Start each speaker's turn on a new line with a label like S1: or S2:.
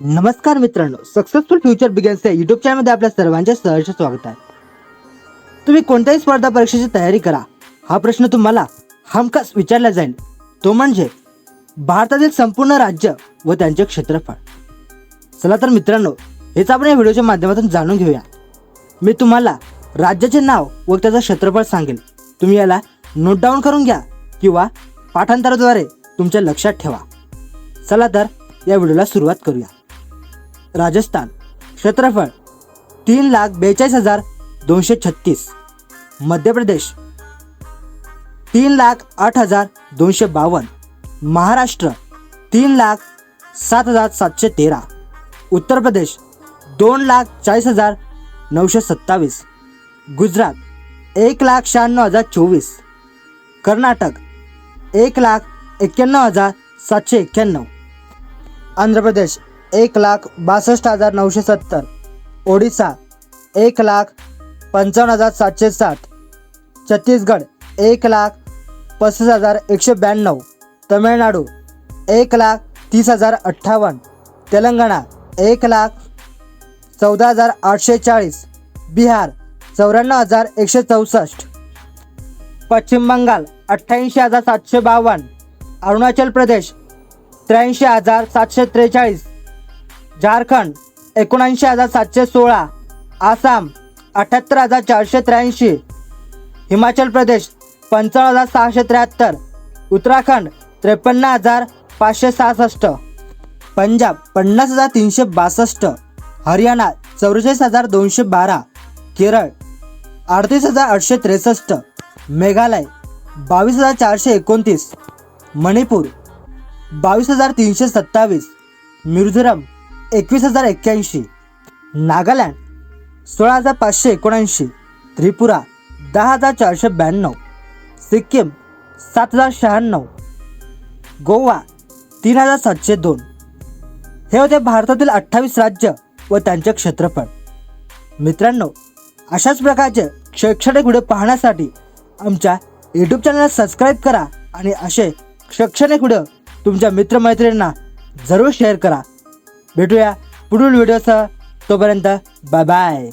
S1: नमस्कार मित्रांनो successful future begins या युट्यूब चॅनलमध्ये आपल्या सर्वांचे सहर्ष स्वागत आहे. तुम्ही कोणत्याही स्पर्धा परीक्षेची तयारी करा. हा प्रश्न तुम्हाला हमखास विचारला जाईल. तो म्हणजे भारतातील संपूर्ण राज्य व त्यांचे क्षेत्रफळ. चला तर मित्रांनो हेच आपण या व्हिडिओच्या माध्यमातून जाणून घेऊया. मी तुम्हाला राज्याचे नाव व त्याचं क्षेत्रफळ सांगेल. तुम्ही याला नोट डाऊन करून घ्या किंवा पाठांतराद्वारे तुमच्या लक्षात ठेवा. चला तर या व्हिडिओला सुरुवात करूया. राजस्थान. क्षेत्रफळ तीन लाख बेचाळीस हजार दोनशे छत्तीस. मध्य प्रदेश तीन लाख आठ हजार दोनशे बावन्न. महाराष्ट्र तीन लाख सात हजार सातशे तेरा. उत्तर प्रदेश दोन लाख चाळीस हजार नऊशे सत्तावीस. गुजरात एक लाख शहाण्णव हजार चोवीस. कर्नाटक एक लाख एक्क्याण्णव हजार सातशे एक्क्याण्णव. आंध्र प्रदेश एक लाख बासष्ट हजार नऊशे सत्तर. ओडिसा एक लाख पंचावन्न हजार सातशे सात छत्तीसगड एक लाख पस्तीस हजार एकशे ब्याण्णव. तमिळनाडू एक लाख तीस हजार अठ्ठावन्न. तेलंगणा एक लाख चौदा हजार आठशे चाळीस. बिहार चौऱ्याण्णव हजार एकशे चौसष्ट. पश्चिम बंगाल अठ्ठ्याऐंशी हजार सातशे बावन्न. अरुणाचल प्रदेश त्र्याऐंशी हजार सातशे त्रेचाळीस. झारखंड एकोणऐंशी हजार सातशे सोळा. आसाम अठ्याहत्तर हजार चारशे त्र्याऐंशी. हिमाचल प्रदेश पंचावन्न हजार सहाशे त्र्याहत्तर. उत्तराखंड त्रेपन्न हजार पाचशे सहासष्ट. पंजाब पन्नास हजार तीनशे बासष्ट. हरियाणा चौवेचाळीस हजार दोनशे बारा. केरळ अडतीस हजार आठशे त्रेसष्ट. मेघालय बावीस हजार चारशे एकोणतीस. मणिपूर बावीस हजार तीनशे सत्तावीस. मिझोरम एकवीस हजार एक्क्याऐंशी. नागालँड सोळा हजार पाचशे एकोणऐंशी. त्रिपुरा दहा हजार चारशे ब्याण्णव. सिक्कीम सात हजार शहाण्णव. गोवा तीन हजार सातशे दोन. हे होते भारतातील अठ्ठावीस राज्य व त्यांचे क्षेत्रफळ. मित्रांनो अशाच प्रकारचे शैक्षणिक व्हिडिओ पाहण्यासाठी आमच्या यूट्यूब चॅनलला सबस्क्राईब करा आणि असे शैक्षणिक व्हिडिओ तुमच्या मित्रमैत्रिणींना जरूर शेअर करा. भेटूया पुढील व्हिडिओसह तोपर्यंत बाय बाय